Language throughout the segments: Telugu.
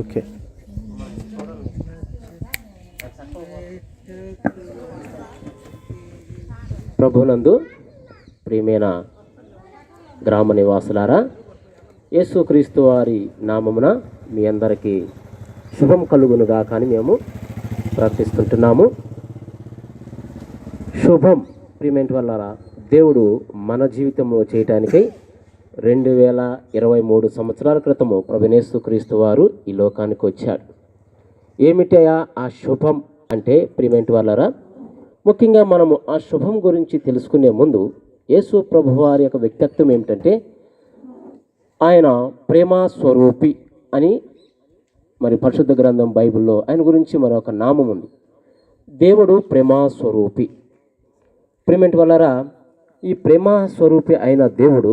ఓకే. ప్రభునందు ప్రియమైన గ్రామ నివాసులారా యేసుక్రీస్తు వారి నామమున మీ అందరికీ శుభం కలుగునుగా కానీ మేము ప్రార్థిస్తుంటున్నాము. శుభం. ప్రియమైన వల్ల దేవుడు మన జీవితంలో చేయటానికై రెండు వేల ఇరవై మూడు సంవత్సరాల క్రితము ప్రభునేసు క్రీస్తు వారు ఈ లోకానికి వచ్చాడు ఏమిటయా ఆ శుభం అంటే? ప్రియమైన వల్లరా ముఖ్యంగా మనము ఆ శుభం గురించి తెలుసుకునే ముందు యేసు ప్రభు వారి యొక్క వ్యక్తిత్వం ఏమిటంటే ఆయన ప్రేమ స్వరూపి అని మరి పరిశుద్ధ గ్రంథం బైబిల్లో ఆయన గురించి మరొక నామం ఉంది. దేవుడు ప్రేమ స్వరూపి. ప్రేమేంటి వల్లరా? ఈ ప్రేమ స్వరూపి అయిన దేవుడు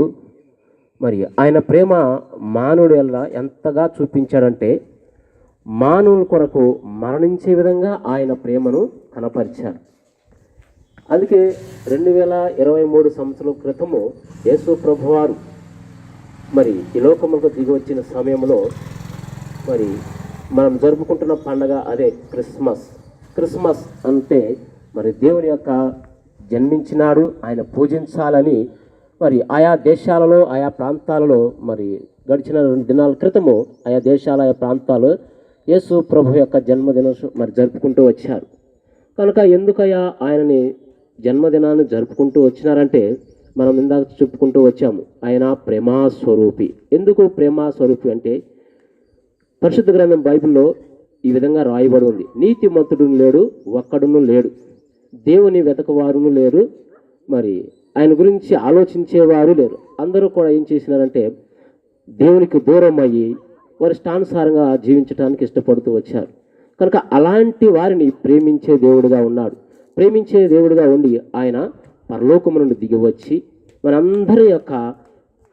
మరి ఆయన ప్రేమ మానవుడి వల్ల ఎంతగా చూపించాడంటే మానవుల కొరకు మరణించే విధంగా ఆయన ప్రేమను కనపరిచారు అందుకే రెండు వేల ఇరవై మూడు సంవత్సరం క్రితము యేసు ప్రభువారు మరి ఈ లోకములకు దిగి వచ్చిన సమయంలో మరి మనం జరుపుకుంటున్న పండగ అదే క్రిస్మస్. క్రిస్మస్ అంటే మరి దేవుని యొక్క జన్మించినాడు ఆయన పూజించాలని మరి ఆయా దేశాలలో ఆయా ప్రాంతాలలో మరి గడిచిన రెండు దినాల క్రితము ఆయా దేశాల ఆయా ప్రాంతాలు యేసు ప్రభు యొక్క జన్మదినం మరి జరుపుకుంటూ వచ్చారు. కనుక ఎందుకయ్యా ఆయనని జన్మదినాన్ని జరుపుకుంటూ వచ్చినారంటే మనం ఇందాక చెప్పుకుంటూ వచ్చాము ఆయన ప్రేమా స్వరూపి ఎందుకు ప్రేమా స్వరూపి అంటే పరిశుద్ధ గ్రంథం బైబిల్లో ఈ విధంగా రాయబడి ఉంది నీతిమంతుడు లేడు ఒక్కడును లేడు. దేవుని వెతకవారును లేరు. మరి ఆయన గురించి ఆలోచించేవారు లేరు. అందరూ కూడా ఏం చేసినారంటే దేవునికి దూరం అయ్యి వారి ఇష్టానుసారంగా జీవించడానికి ఇష్టపడుతూ వచ్చారు. కనుక అలాంటి వారిని ప్రేమించే దేవుడుగా ఉన్నాడు. ప్రేమించే దేవుడుగా ఉండి ఆయన పరలోకము నుండి దిగివచ్చి మనందరి యొక్క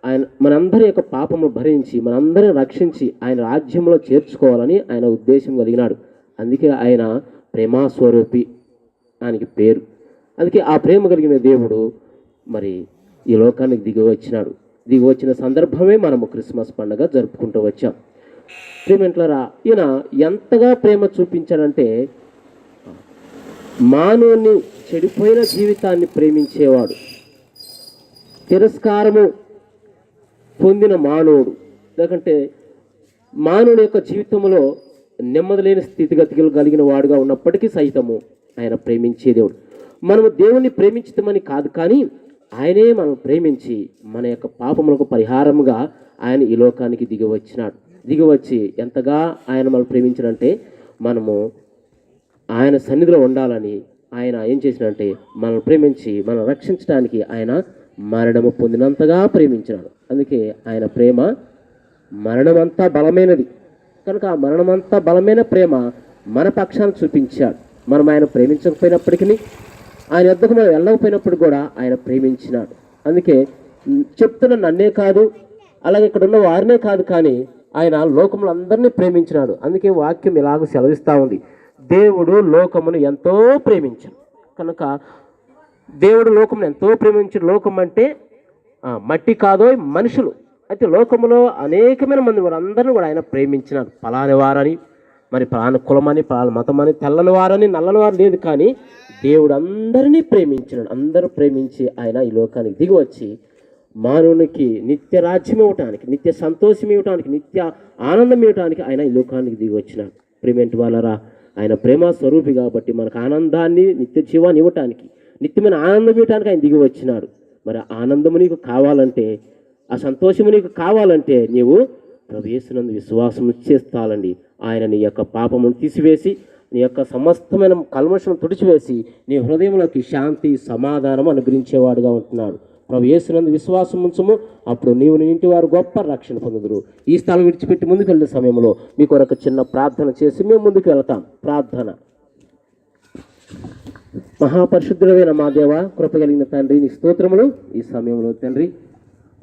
ఆయన మనందరి యొక్క పాపము భరించి మనందరిని రక్షించి ఆయన రాజ్యంలో చేర్చుకోవాలని ఆయన ఉద్దేశం కలిగినాడు. అందుకే ఆయన ప్రేమాస్వరూపి. దానికి పేరు. అందుకే ఆ ప్రేమ కలిగిన దేవుడు మరి ఈ లోకానికి దిగి వచ్చినాడు. దిగి వచ్చిన సందర్భమే మనము క్రిస్మస్ పండుగ జరుపుకుంటూ వచ్చాం. ప్రేమంట్లారా ఈయన ఎంతగా ప్రేమ చూపించాడంటే మానవుని చెడిపోయిన జీవితాన్ని ప్రేమించేవాడు. తిరస్కారము పొందిన మానవుడు. ఎందుకంటే మానవుడి యొక్క జీవితంలో నెమ్మది లేని స్థితిగతులు కలిగిన వాడుగా ఉన్నప్పటికీ సైతము ఆయన ప్రేమించే దేవుడు. మనము దేవుణ్ణి ప్రేమించమని కాదు కానీ ఆయనే మనం ప్రేమించి మన యొక్క పాపములకు పరిహారముగా ఆయన ఈ లోకానికి దిగి వచ్చినాడు. దిగి వచ్చి ఎంతగా ఆయన మనం ప్రేమించినంటే మనము ఆయన సన్నిధిలో ఉండాలని ఆయన ఏం చేసినంటే మనల్ని ప్రేమించి మనం రక్షించడానికి ఆయన మరణము పొందినంతగా ప్రేమించినాడు. అందుకే ఆయన ప్రేమ మరణమంతా బలమైనది. కనుక ఆ మరణమంతా బలమైన ప్రేమ మన పక్షాన్ని చూపించాడు. మనం ఆయన ప్రేమించకపోయినప్పటికీ ఆయన ఎద్దకు మనం వెళ్ళకపోయినప్పుడు కూడా ఆయన ప్రేమించినాడు. అందుకే చెప్తున్న నన్నే కాదు అలాగే ఇక్కడ ఉన్న వారినే కాదు కానీ ఆయన లోకములు అందరినీ ప్రేమించినాడు. అందుకే వాక్యం ఇలాగ సెలవిస్తూ ఉంది. దేవుడు లోకమును ఎంతో ప్రేమించాడు. కనుక దేవుడు లోకమును ఎంతో ప్రేమించిన లోకం అంటే మట్టి కాదో మనుషులు. అయితే లోకములో అనేకమైన మంది వారందరినీ కూడా ఆయన ప్రేమించినారు పలాని వారని మరి ప్రాణ కులమని ప్రాణ మతమని తెల్లని వారని నల్లని వారు లేదు కానీ దేవుడు అందరినీ ప్రేమించినాడు. అందరూ ప్రేమించి ఆయన ఈ లోకానికి దిగి వచ్చి మానవునికి నిత్య రాజ్యం ఇవ్వటానికి నిత్య సంతోషం ఇవ్వటానికి నిత్య ఆనందం ఇవ్వటానికి ఆయన ఈ లోకానికి దిగి వచ్చినాడు. ప్రేమేంటి వాళ్ళరా ఆయన ప్రేమ స్వరూపి కాబట్టి మనకు ఆనందాన్ని నిత్య జీవాన్ని ఇవ్వటానికి నిత్యమైన ఆనందం ఇవ్వటానికి ఆయన దిగి వచ్చినాడు. మరి ఆనందము నీకు కావాలంటే ఆ సంతోషము నీకు కావాలంటే నీవు ప్రవేశనందు విశ్వాసం చేస్తాలండి. ఆయన నీ యొక్క పాపమును తీసివేసి నీ యొక్క సమస్తమైన కల్మషం తుడిచివేసి నీ హృదయంలోకి శాంతి సమాధానం అనుగ్రహించేవాడుగా ఉంటున్నాడు. ప్రభు యేసునందు విశ్వాసం ఉంచము. అప్పుడు నీవు నీ ఇంటి వారు గొప్ప రక్షణ పొందుదురు. ఈ స్థలం విడిచిపెట్టి ముందుకు వెళ్ళే సమయంలో మీ కొరకు చిన్న ప్రార్థన చేసి మేము ముందుకు వెళ్తాం. ప్రార్థన. మహాపరిశుద్ధుడమైన మా దేవ కృప కలిగిన తండ్రి నీ స్తోత్రములు ఈ సమయంలో తండ్రి.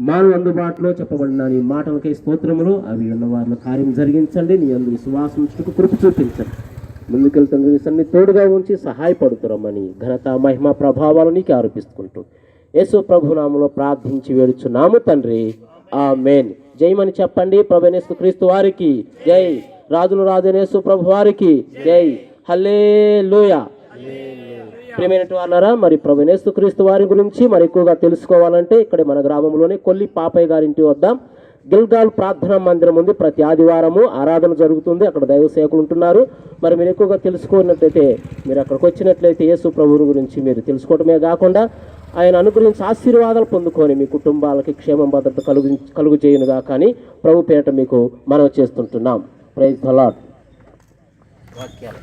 మానవ అందుబాటులో చెప్పబడిన నీ మాటలకై స్తోత్రములు. అవి ఉన్నవారిలో కార్యం జరిగించండి. నీ అందు విశ్వాసం చుట్టూ కృప చూపించండి. ముందుకెళ్తున్న సన్ని తోడుగా ఉంచి సహాయపడుతురమ్మని ఘనత మహిమ ప్రభావాలు నీకు ఆరోపిస్తుంటూ యేసు ప్రభునామంలో ప్రార్థించి వేడుచున్నాము తండ్రి. ఆ మేన్ జయమని చెప్పండి ప్రభనేసు క్రీస్తు వారికి. జై రాజులు రాజనేసు ప్రభు వారికి. జై. హల్లే ప్రియమైన వాళ్ళారా మరి ప్రభునేస్తు క్రీస్తు వారి గురించి మరి ఎక్కువగా తెలుసుకోవాలంటే ఇక్కడ మన గ్రామంలోనే కొల్లి పాపయ్య గారింటి వద్ద గిల్గాల్ ప్రార్థనా మందిరం ఉంది. ప్రతి ఆదివారము ఆరాధన జరుగుతుంది. అక్కడ దైవ సేవకులు ఉంటున్నారు. మరి మీరు ఎక్కువగా తెలుసుకున్నట్లయితే మీరు అక్కడికి వచ్చినట్లయితే యేసు ప్రభువుని గురించి మీరు తెలుసుకోవడమే కాకుండా ఆయన అనుగ్రహించి ఆశీర్వాదాలు పొందుకొని మీ కుటుంబాలకి క్షేమం భద్రత కలుగు కలుగు చేయనుగా కానీ ప్రభు పేట మీకు మనవి చేస్తుంటున్నాం. ప్రైజ్ అలాట్ వాక్యాలు